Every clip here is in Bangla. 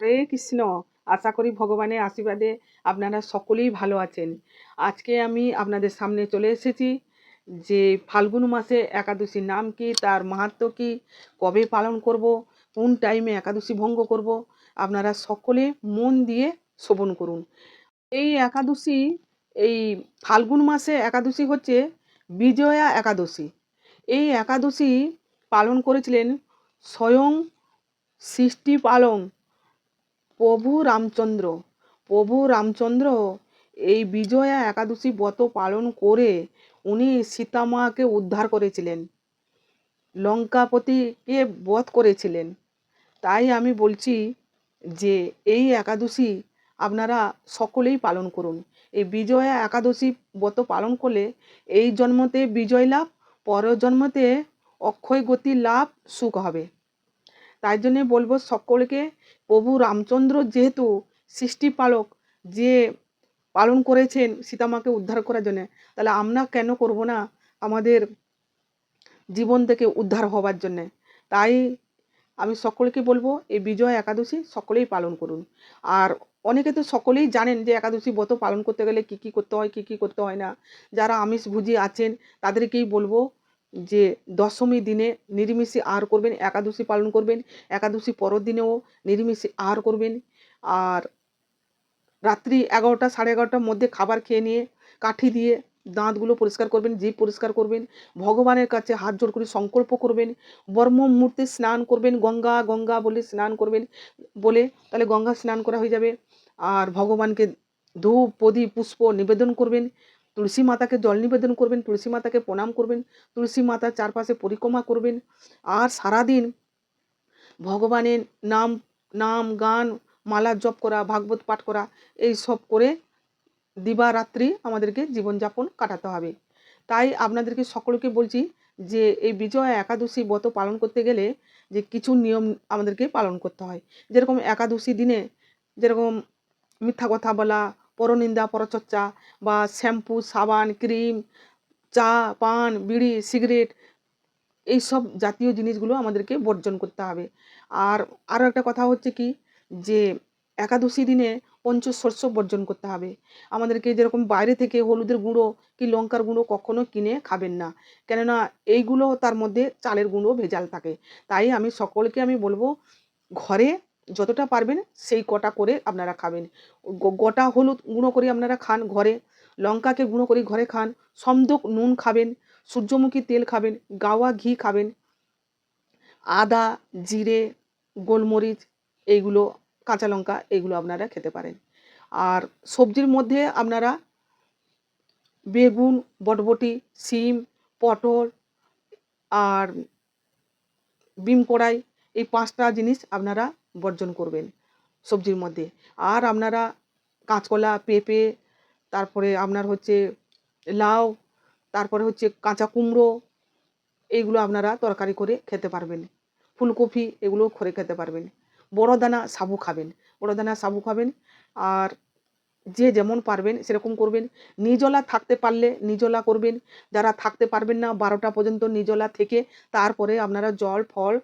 হরে কৃষ্ণ, আশা করি ভগবানের আশীর্বাদে আপনারা সকলেই ভালো আছেন। আজকে আমি আপনাদের সামনে চলে এসেছি যে ফাল্গুন মাসে একাদশীর নাম কি, তার মাহাত্ম কি, কবে পালন করব, কোন টাইমে একাদশী ভঙ্গ করব, আপনারা সকলে মন দিয়ে শোভন করুন। এই একাদশী, এই ফাল্গুন মাসে একাদশী হচ্ছে বিজয়া একাদশী। এই একাদশী পালন করেছিলেন স্বয়ং সৃষ্টি পালন প্রভু রামচন্দ্র প্রভু রামচন্দ্র, এই বিজয়া একাদশী ব্রত পালন করে উনি সীতামাকে উদ্ধার করেছিলেন। লঙ্কাপতিকে বধ করেছিলেন। তাই আমি বলছি যে এই একাদশী আপনারা সকলেই পালন করুন। এই বিজয়া একাদশী ব্রত পালন করলে এই জন্মতে বিজয় লাভ, পরের জন্মতে অক্ষয় গতি লাভ, সুখ হবে। তাই জন্যে বলব সকলকে, প্রভু রামচন্দ্র যেহেতু সৃষ্টিপালক যে পালন করেছেন সীতামাকে উদ্ধার করার জন্য, তাহলে আমরা কেন করব না আমাদের জীবন থেকে উদ্ধার হবার জন্যে? তাই আমি সকলকে বলব, এই বিজয় একাদশী সকলেই পালন করুন। আর অনেকে তো সকলেই জানেন যে একাদশী ব্রত পালন করতে গেলে কী কী করতে হয়, কী কী করতে হয় না। যারা আমিষ ভুজি আছেন তাদেরকেই বলব যে দশমী দিনে নিরামিষে আহার করবেন, একাদশী পালন করবেন, একাদশী পরের দিনেও নিরামিষে আহার করবেন। আর রাত্রি এগারোটা, সাড়ে এগারোটার মধ্যে খাবার খেয়ে নিয়ে, কাঠি দিয়ে দাঁতগুলো পরিষ্কার করবেন জিভ পরিষ্কার করবেন, ভগবানের কাছে হাত জোর করে সংকল্প করবেন বর্ম মুহূর্তে স্নান করবেন, গঙ্গা গঙ্গা বলে স্নান করবেন, বলে তাহলে গঙ্গা স্নান করা হয়ে যাবে। আর ভগবানকে ধূপ, প্রদীপ, পুষ্প নিবেদন করবেন। তুলসী মাতাকে জল নিবেদন করবেন, তুলসী মাতাকে প্রণাম করবেন, তুলসী মাতার চারপাশে পরিক্রমা করবেন। আর সারাদিন ভগবানের নাম নাম, গান, মালা জপ করা, ভাগবত পাঠ করা, এই সব করে দিবারাত্রি আমাদেরকে জীবনযাপন কাটাতে হবে। তাই আপনাদেরকে সকলকে বলছি যে, এই বিজয়া একাদশী ব্রত পালন করতে গেলে যে কিছু নিয়ম আমাদেরকে পালন করতে হয়। যেরকম একাদশী দিনে যেরকম মিথ্যা কথা বলা পরনিন্দা, পরচর্চা বা শ্যাম্পু, সাবান, ক্রিম, চা, পান, বিড়ি, সিগারেট এই সব জাতীয় জিনিসগুলো আমাদেরকে বর্জন করতে হবে। আর আরও একটা কথা হচ্ছে কি যে একাদশী দিনে পঞ্চশস্য বর্জন করতে হবে। আমাদেরকে যেরকম বাইরে থেকে হলুদের গুঁড়ো কি লঙ্কার গুঁড়ো কখনো কিনে খাবেন না। কেননা এইগুলো তার মধ্যে চালের গুঁড়ো ভেজাল থাকে। তাই আমি সকলকে আমি বলব, ঘরে যতটা পারবেন সেই কটা করে আপনারা খাবেন। গোটা হলুদ গুঁড়ো করে আপনারা খান ঘরে, লঙ্কাকে গুঁড়ো করে ঘরে খান, সমদক নুন খাবেন, সূর্যমুখী তেল খাবেন, গাওয়া ঘি খাবেন, আদা, জিরে, গোলমরিচ, এইগুলো, কাঁচা লঙ্কা, এইগুলো আপনারা খেতে পারেন। আর সবজির মধ্যে আপনারা বেগুন, বটবটি শিম পটল, আর বিম কড়াই এই পাঁচটা জিনিস আপনারা বর্জন করবেন সবজির মধ্যে। আর আপনারা কাঁচকলা, পেঁপে, তারপরে আপনার হচ্ছে লাউ, তারপরে হচ্ছে কাঁচা কুমড়ো এইগুলো আপনারা তরকারি করে খেতে পারবেন। ফুলকপি এগুলো করে খেতে পারবেন। বড় দানা সাবু খাবেন। বড় দানা সাবু খাবেন আর যে যেমন পারবেন সেরকম করবেন। নিজলা থাকতে পারলে নিজলা করবেন। যারা থাকতে পারবেন না, বারোটা পর্যন্ত নিজলা থেকে তারপরে আপনারা জল, ফল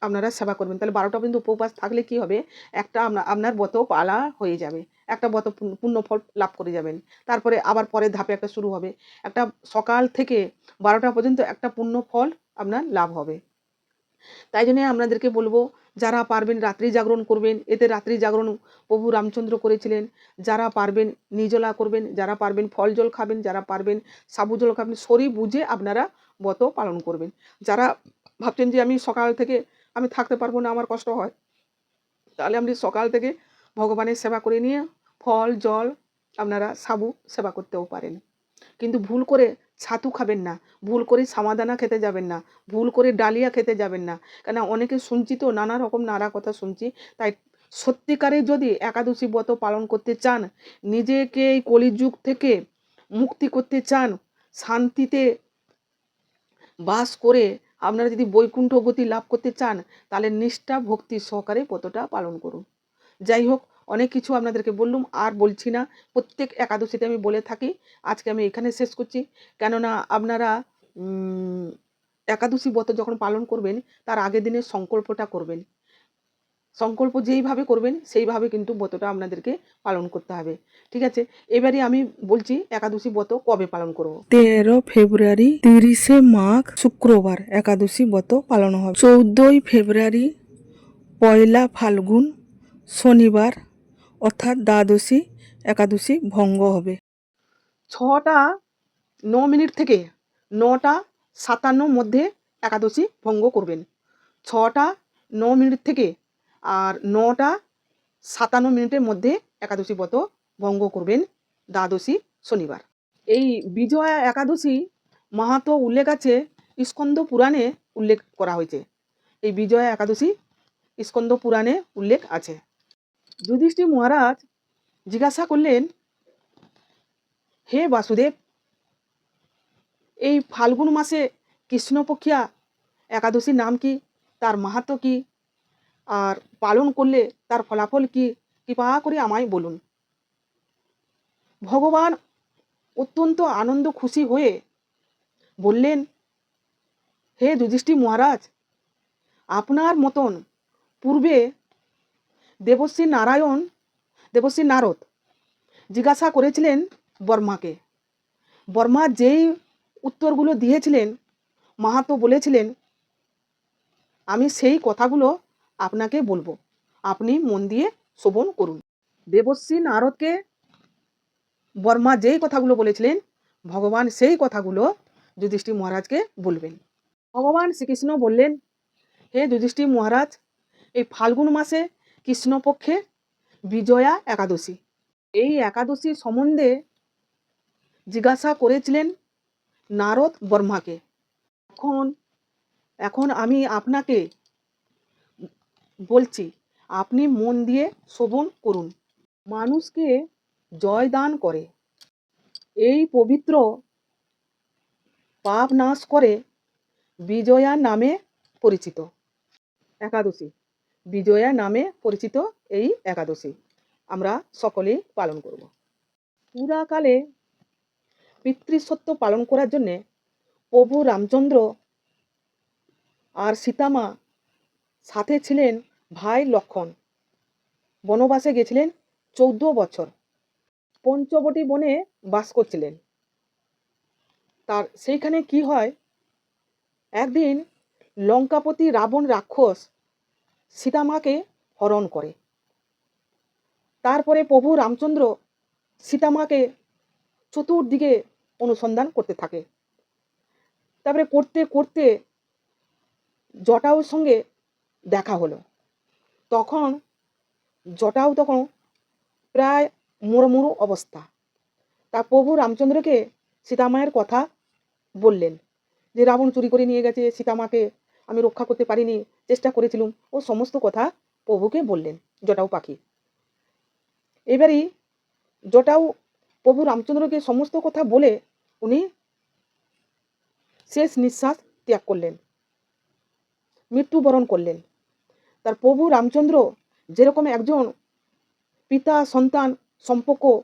আপনারা সেবা করবেন। তাহলে বারোটা পর্যন্ত উপবাস থাকলে কি হবে? একটা আপনা- আপনার ব্রত পালা হয়ে যাবে। একটা পূর্ণ- পূর্ণ ফল লাভ করে যাবেন। তারপরে আবার পরের ধাপে একটা শুরু হবে। একটা সকাল থেকে বারোটা পর্যন্ত একটা পূর্ণ ফল আপনার লাভ হবে। তাই জন্য আপনাদেরকে বলব, যারা পারবেন রাত্রি জাগরণ করবেন, এতে রাত্রি জাগরণ প্রভু রামচন্দ্র করেছিলেন। যারা পারবেন নিজলা করবেন, যারা পারবেন ফল জল খাবেন, যারা পারবেন সাবু জল খাবেন শরীর বুঝে আপনারা ব্রত পালন করবেন। যারা ভাবছেন যে আমি সকাল থেকে আমি থাকতে পারব না, আমার কষ্ট হয়। তাহলে আপনি সকাল থেকে ভগবানের সেবা করে নিয়ে ফল, জল আপনারা সাবু সেবা করতেও পারেন। কিন্তু ভুল করে ছাতু খাবেন না, ভুল করে সামাদানা খেতে যাবেন না, ভুল করে ডালিয়া খেতে যাবেন না। কেন অনেকে শুনছি তো, নানা রকম নানা কথা শুনছি। তাই সত্যিকারে যদি একাদশী ব্রত পালন করতে চান, নিজেকে এই কলিযুগ থেকে মুক্তি করতে চান, শান্তিতে বাস করে আপনারা যদি বৈকুণ্ঠ গতি লাভ করতে চান, তাহলে নিষ্ঠা, ভক্তি সহকারে পতটা পালন করুন। যাই হোক, অনেক কিছু আপনাদেরকে বললুম, আর বলছি না, প্রত্যেক একাদশীতে আমি বলে থাকি, আজকে আমি এখানে শেষ করছি। কেননা আপনারা একাদশী ব্রত যখন পালন করবেন, তার আগের দিনের সংকল্পটা করবেন। সংকল্প যেইভাবে করবেন সেইভাবে কিন্তু ব্রতটা আপনাদেরকে পালন করতে হবে। ঠিক আছে? এবারে আমি বলছি একাদশী ব্রত কবে পালন করব? তেরো ফেব্রুয়ারি তিরিশে মাঘ শুক্রবার একাদশী ব্রত পালন হবে। চৌদ্দই ফেব্রুয়ারি পয়লা ফাল্গুন শনিবার অর্থাৎ দ্বাদশী একাদশী ভঙ্গ হবে। ছটা ন মিনিট থেকে নটা সাতান্ন মধ্যে একাদশী ভঙ্গ করবেন। ছটা ন মিনিট থেকে আর নটা সাতান্ন মিনিটের মধ্যে একাদশী ব্রত ভঙ্গ করবেন দ্বাদশী শনিবার। এই বিজয়া একাদশী মাহাতো উল্লেখ আছে স্কন্দ পুরাণে উল্লেখ করা হয়েছে। এই বিজয়া একাদশী স্কন্দ পুরাণে উল্লেখ আছে। যুধিষ্ঠির মহারাজ জিজ্ঞাসা করলেন, হে বাসুদেব, এই ফাল্গুন মাসে কৃষ্ণপক্ষিয়া একাদশীর নাম কি? তার মাহাত্ম কি? আর পালন করলে তার ফলাফল কি? কৃপা করে আমায় বলুন। ভগবান অত্যন্ত আনন্দ খুশি হয়ে বললেন, হে যুধিষ্ঠির মহারাজ, আপনার মতন পূর্বে দেবশ্রী নারায়ণ, দেবশ্রী নারদ জিজ্ঞাসা করেছিলেন বর্মাকে। বর্মা যেই উত্তরগুলো দিয়েছিলেন, মাহাতো বলেছিলেন, আমি সেই কথাগুলো আপনাকে বলব, আপনি মন দিয়ে শোভন করুন। দেবশ্রী নারদকে বর্মা যেই কথাগুলো বলেছিলেন, ভগবান সেই কথাগুলো যুধিষ্ঠির মহারাজকে বলবেন। ভগবান শ্রীকৃষ্ণ বললেন, হে যুধিষ্ঠির মহারাজ, এই ফাল্গুন মাসে কৃষ্ণপক্ষে বিজয়া একাদশী। এই একাদশী সম্বন্ধে জিজ্ঞাসা করেছিলেন নারদ বর্মাকে। এখন এখন আমি আপনাকে বলছি, আপনি মন দিয়ে শ্রবণ করুন। মানুষকে জয় দান করে। এই পবিত্র পাপ নাশ করে বিজয়া নামে পরিচিত। একাদশী। বিজয়া নামে পরিচিত এই একাদশী। আমরা সকলেই পালন করব। পুরাকালে পিতৃসত্য পালন করার জন্যে প্রভু রামচন্দ্র আর সীতামা সাথে ছিলেন ভাই লক্ষণ। বনবাসে গেছিলেন চৌদ্দ বছর। পঞ্চবটী বনে বাস করছিলেন। তার সেইখানে কি হয়? একদিন লঙ্কাপতি রাবণ রাক্ষস সীতামাকে হরণ করে। তারপরে প্রভু রামচন্দ্র সীতামাকে চতুর্দিকে অনুসন্ধান করতে থাকে। তারপরে করতে করতে জটাউর সঙ্গে দেখা হলো। তখন জটাউ তখন প্রায় মুড়মুড়ো অবস্থা। তা প্রভু রামচন্দ্রকে সীতামায়ের কথা বললেন যে, রাবণ চুরি করে নিয়ে গেছে, সীতামাকে আমি রক্ষা করতে পারিনি, চেষ্টা করেছিলুম। ও সমস্ত কথা প্রভুকে বললেন জটাউ পাখি এবারই জটাউ প্রভু রামচন্দ্রকে সমস্ত কথা বলে উনি শেষ নিঃশ্বাস ত্যাগ করলেন, মৃত্যুবরণ করলেন। তার প্রভু রামচন্দ্র যেরকম একজন পিতা, সন্তান, সম্পর্ক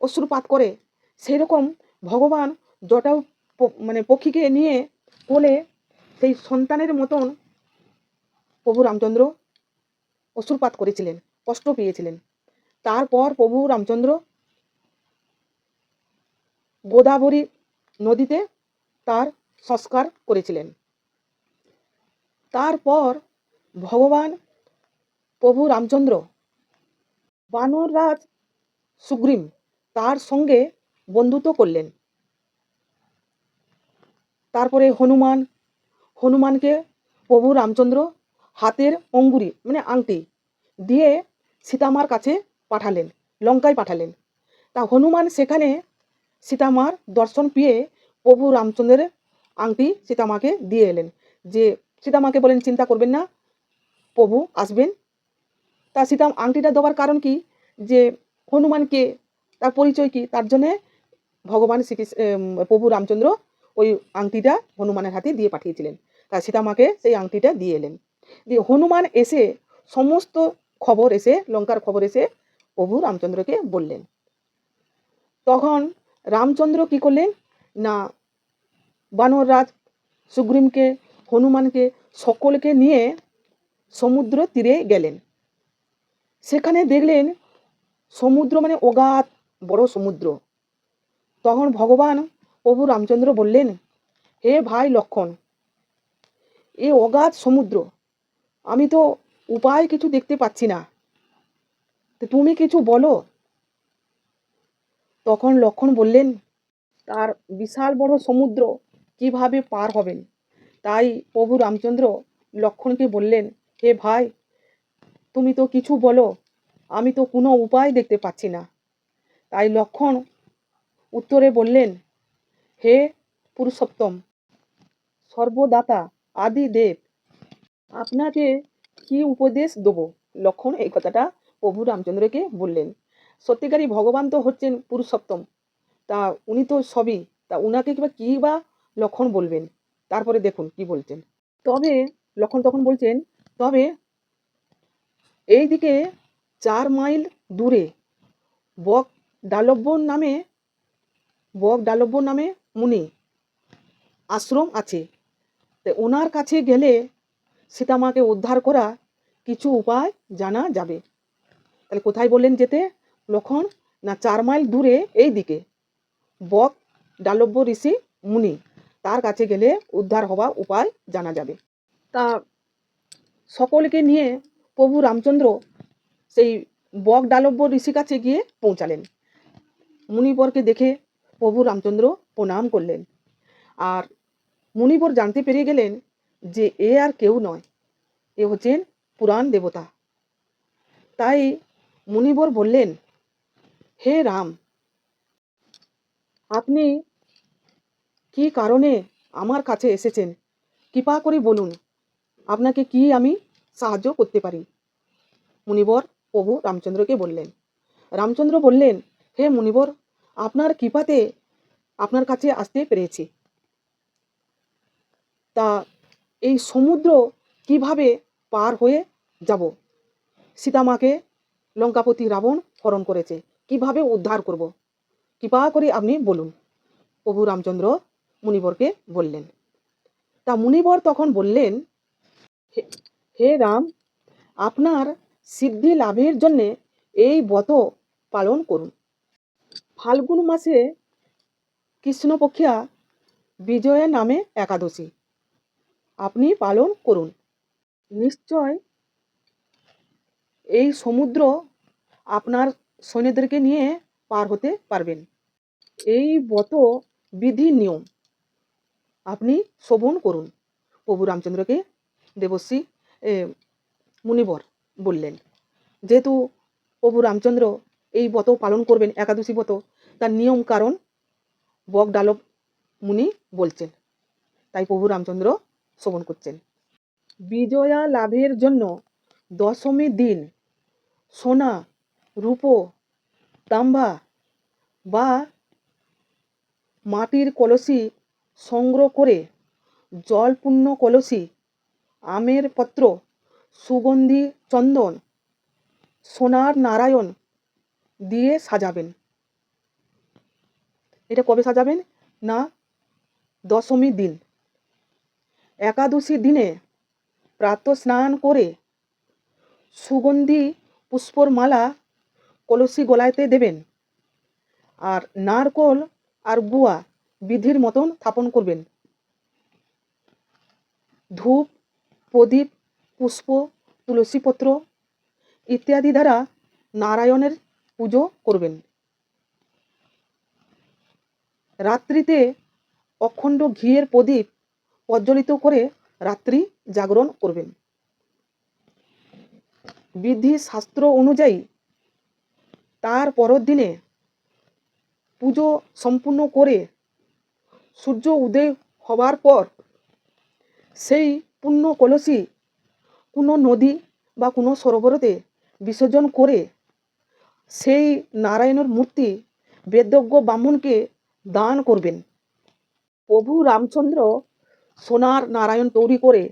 অশ্রুপাত করে সেই রকম ভগবান জটাউ প- মানে পক্ষীকে নিয়ে কোলে সেই সন্তানের মতন প্রভু রামচন্দ্র অশ্রুপাত করেছিলেন, কষ্ট পেয়েছিলেন। তারপর প্রভু রামচন্দ্র গোদাবরী নদীতে তার সংস্কার করেছিলেন। তারপর ভগবান প্রভু রামচন্দ্র। বানররাজ সুগ্রীম তার সঙ্গে বন্ধুত্ব করলেন। তারপরে হনুমান, হনুমানকে প্রভু রামচন্দ্র হাতের অঙ্গুরি মানে আংটি দিয়ে সীতামার কাছে পাঠালেন, লঙ্কায় পাঠালেন। তা হনুমান সেখানে সীতামার দর্শন পেয়ে প্রভু রামচন্দ্রের আংটি সীতামাকে দিয়ে এলেন। যে সীতামাকে বলেন, চিন্তা করবেন না প্রভু আসবেন? তা সীতাম আংটিটা দেওয়ার কারণ কি? যে হনুমানকে, তার পরিচয় কি? তার জন্যে ভগবান শ্রীকৃষ্ণ প্রভু রামচন্দ্র ওই আংটিটা হনুমানের হাতে দিয়ে পাঠিয়েছিলেন। তা সীতামাকে সেই আংটিটা দিয়ে এলেন। দিয়ে হনুমান এসে সমস্ত খবর এসে, লঙ্কার খবর এসে প্রভু রামচন্দ্রকে বললেন। তখন রামচন্দ্র কি করলেন? না বানররাজ সুগ্রীমকে হনুমানকে, সকলকে নিয়ে সমুদ্র তীরে গেলেন। সেখানে দেখলেন সমুদ্র মানে অগাধ বড় সমুদ্র। তখন ভগবান প্রভু রামচন্দ্র বললেন, হে ভাই লক্ষণ, এ অগাধ সমুদ্র, আমি তো উপায় কিছু দেখতে পাচ্ছি না। তুমি কিছু বলো? তখন লক্ষণ বললেন, তার বিশাল বড় সমুদ্র কীভাবে পার হবেন? তাই প্রভু রামচন্দ্র লক্ষণকে বললেন হে ভাই, তুমি তো কিছু বলো, আমি তো কোনো উপায় দেখতে পাচ্ছি না। তাই লক্ষণ উত্তরে বললেন, হে পুরুষোত্তম, সর্বদাতা আদি দেব আপনাকে কি উপদেশ দেবো? লক্ষণ এই কথাটা প্রভু রামচন্দ্রকে বললেন। সত্যিকারই ভগবান তো হচ্ছেন পুরুষোত্তম। তা উনি তো সবই, তা উনাকে কিবা কী বা লক্ষণ বলবেন? তারপরে দেখুন কি বলছেন। তবে লক্ষণ তখন বলছেন তবে এই দিকে চার মাইল দূরে বক ডালব্য নামে, বক ডালব্য নামে মুনি আশ্রম আছে। তো ওনার কাছে গেলে সীতামাকে উদ্ধার করা কিছু উপায় জানা যাবে। তাহলে কোথায় বললেন যেতে? লক্ষণ, না চার মাইল দূরে এই দিকে বক ডালব্য ঋষি মুনি তার কাছে গেলে উদ্ধার হওয়া উপায় জানা যাবে। তা সকলকে নিয়ে প্রভু রামচন্দ্র সেই বক ডালব্য ঋষি কাছে গিয়ে পৌঁছালেন। মুনিবরকে দেখে প্রভু রামচন্দ্র প্রণাম করলেন। আর মুনিবর জানতে পেরে গেলেন যে এ আর কেউ নয়, এ হচ্ছেন পুরাণ দেবতা। তাই মুনিবর বললেন, হে রাম, আপনি কি কারণে আমার কাছে এসেছেন? কৃপা করে বলুন। আপনাকে কি আমি সাহায্য করতে পারি? মুনিবর প্রভু রামচন্দ্রকে বললেন। রামচন্দ্র বললেন, হে মুনিবর, আপনার কৃপাতে আপনার কাছে আসতে পেরেছি। তা এই সমুদ্র কীভাবে পার হয়ে যাব? সীতামাকে লঙ্কাপতি রাবণ হরণ করেছে, কীভাবে উদ্ধার করব? কৃপা করে আপনি বলুন। প্রভু রামচন্দ্র মুনিবরকে বললেন। তা মুনিবর তখন বললেন "হে- রাম, আপনার সিদ্ধি লাভের জন্যে এই ব্রত পালন করুন। ফাল্গুন মাসে কৃষ্ণপক্ষিয়া বিজয়া নামে একাদশী। আপনি পালন করুন। নিশ্চয় এই সমুদ্র আপনার সৈন্যদেরকে নিয়ে পার হতে পারবেন। এই ব্রত বিধি নিয়ম। আপনি শোভন করুন। প্রভু রামচন্দ্রকে দেবশ্রী মুনিবর বললেন, যেহেতু প্রভু রামচন্দ্র এই ব্রত পালন করবেন, একাদশী ব্রত, তার নিয়ম কারণ? বক ডালব মুনি বলছেন, তাই প্রভু রামচন্দ্র শোভন করছেন। বিজয়া লাভের জন্য দশমী দিন সোনা, রূপো, তাম্বা বা মাটির কলসি সংগ্রহ করে জলপূর্ণ কলসি আমের পত্র, সুগন্ধি চন্দন, সোনার নারায়ণ দিয়ে সাজাবেন। এটা কবে সাজাবেন? না, দশমী দিন। একাদশী দিনে প্রাত স্নান করে সুগন্ধি পুষ্পর মালা কলসি গলাইতে দেবেন আর নারকল আর গুয়া বিধির মতন স্থাপন করবেন। ধূপ প্রদীপ, পুষ্প তুলসীপত্র ইত্যাদি দ্বারা নারায়ণের পুজো করবেন। রাত্রিতে অখণ্ড ঘিয়ের প্রদীপ প্রজ্বলিত করে রাত্রি জাগরণ করবেন। বিধি শাস্ত্র অনুযায়ী তার পরের দিনে পুজো সম্পূর্ণ করে সূর্য উদয় হবার পর সেই পূর্ণ কলসি, কোনো নদী বা কোনো সরোবরতে বিসর্জন করে সেই নারায়ণের মূর্তি বেদজ্ঞ ব্রাহ্মণকে দান করবেন। প্রভু রামচন্দ্র সোনার নারায়ণ তৈরি করে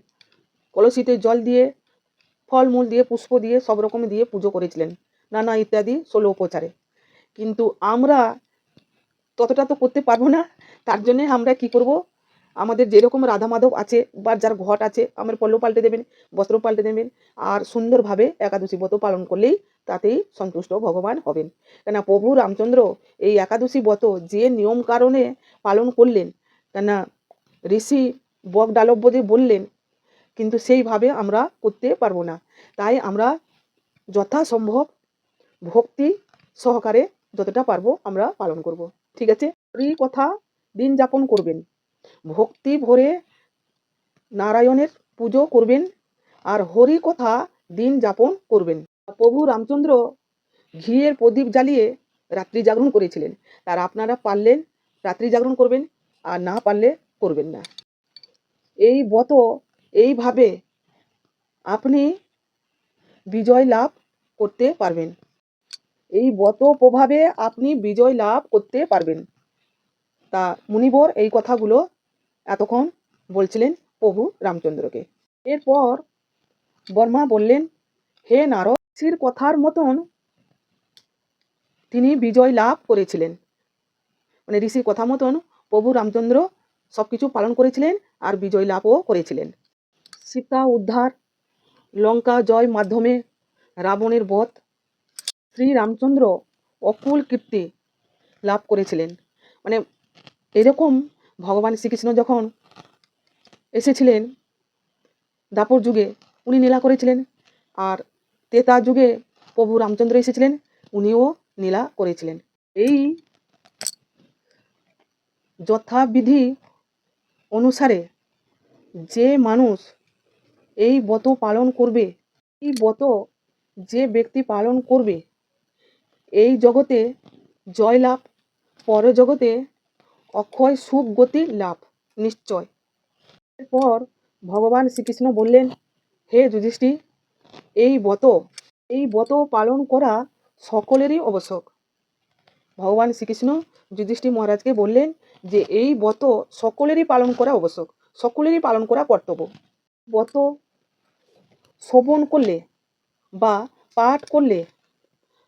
কলসিতে জল দিয়ে, ফলমূল দিয়ে, পুষ্প দিয়ে, সব রকম দিয়ে পুজো করেছিলেন, নানা ইত্যাদি ষোলো উপচারে কিন্তু আমরা ততটা তো করতে পারব না, তার জন্যে আমরা কি করব? আমাদের যেরকম রাধা মাধব আছে, বা যার ঘট আছে, আমার পল্ল পাল্টে দেবেন, বস্ত্র পাল্টে দেবেন, আর সুন্দরভাবে একাদশী ব্রত পালন করলেই তাতেই সন্তুষ্ট ভগবান হবেন। কেন প্রভু রামচন্দ্র এই একাদশী ব্রত যে নিয়ম কারণে পালন করলেন কেন ঋষি বক ডালব্য যে বললেন, কিন্তু সেইভাবে আমরা করতে পারব না। তাই আমরা যথাসম্ভব ভক্তি সহকারে যতটা পারব আমরা পালন করব। ঠিক আছে? কথা দিন যাপন করবেন। ভক্তি ভরে নারায়ণের পুজো করবেন আর হরি কথা দিন যাপন করবেন। প্রভু রামচন্দ্র ঘিয়ের প্রদীপ জ্বালিয়ে রাত্রি জাগরণ করেছিলেন। তার আপনারা পারলেন রাত্রি জাগরণ করবেন, আর না পারলে করবেন না। এই ব্রত, এইভাবে আপনি বিজয় লাভ করতে পারবেন। এই ব্রত প্রভাবে আপনি বিজয় লাভ করতে পারবেন। তা মুনিবর এই কথাগুলো এতক্ষণ বলছিলেন প্রভু রামচন্দ্রকে। এরপর বর্মা বললেন, হে নারদ ঋষির কথার মতন তিনি বিজয় লাভ করেছিলেন। মানে ঋষির কথা মতন প্রভু রামচন্দ্র সব কিছু পালন করেছিলেন আর বিজয় লাভও করেছিলেন। সীতা উদ্ধার, লঙ্কা জয় মাধ্যমে রাবণের বধ, শ্রী রামচন্দ্র অকুল কীর্তি লাভ করেছিলেন। মানে এরকম ভগবান শ্রীকৃষ্ণ যখন এসেছিলেন, দাপর যুগে উনি নীলা করেছিলেন আর তেতা যুগে প্রভু রামচন্দ্র এসেছিলেন, উনিও নীলা করেছিলেন। এই যথাবিধি অনুসারে যে মানুষ এই ব্রত পালন করবে, এই ব্রত যে ব্যক্তি পালন করবে, এই জগতে জয়লাভ, পরজগতে অক্ষয় সুখ গতি লাভ, নিশ্চয়। এরপর ভগবান শ্রীকৃষ্ণ বললেন, হে যুধিষ্ঠির এই ব্রত এই ব্রত পালন করা সকলেরই আবশ্যক। ভগবান শ্রীকৃষ্ণ যুধিষ্ঠির মহারাজকে বললেন যে, এই ব্রত সকলেরই পালন করা আবশ্যক, সকলেরই পালন করা কর্তব্য। ব্রত শ্রবণ করলে বা পাঠ করলে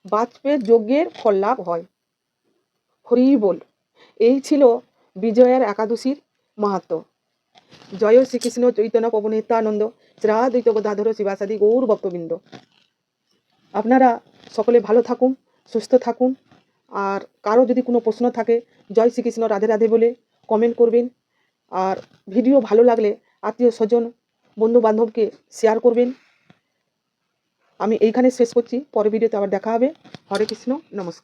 বাজপেয়ীর যজ্ঞের ফল লাভ হয়। হরি বল। এই ছিল বিজয়ার একাদশীর মাহাত্ম। জয় শ্রীকৃষ্ণ চৈতন্য পবন নিত্যানন্দ শ্রাদ্বৈত গদাধর শিবাসাদি গৌর ভক্তবৃন্দ। আপনারা সকলে ভালো থাকুন, সুস্থ থাকুন। আর কারও যদি কোনো প্রশ্ন থাকে, জয় শ্রীকৃষ্ণ রাধে রাধে বলে কমেন্ট করবেন। আর ভিডিও ভালো লাগলে আত্মীয় স্বজন বন্ধু বান্ধবকে শেয়ার করবেন। আমি এইখানে শেষ করছি, পরের ভিডিওতে আবার দেখা হবে। হরে কৃষ্ণ, নমস্কার।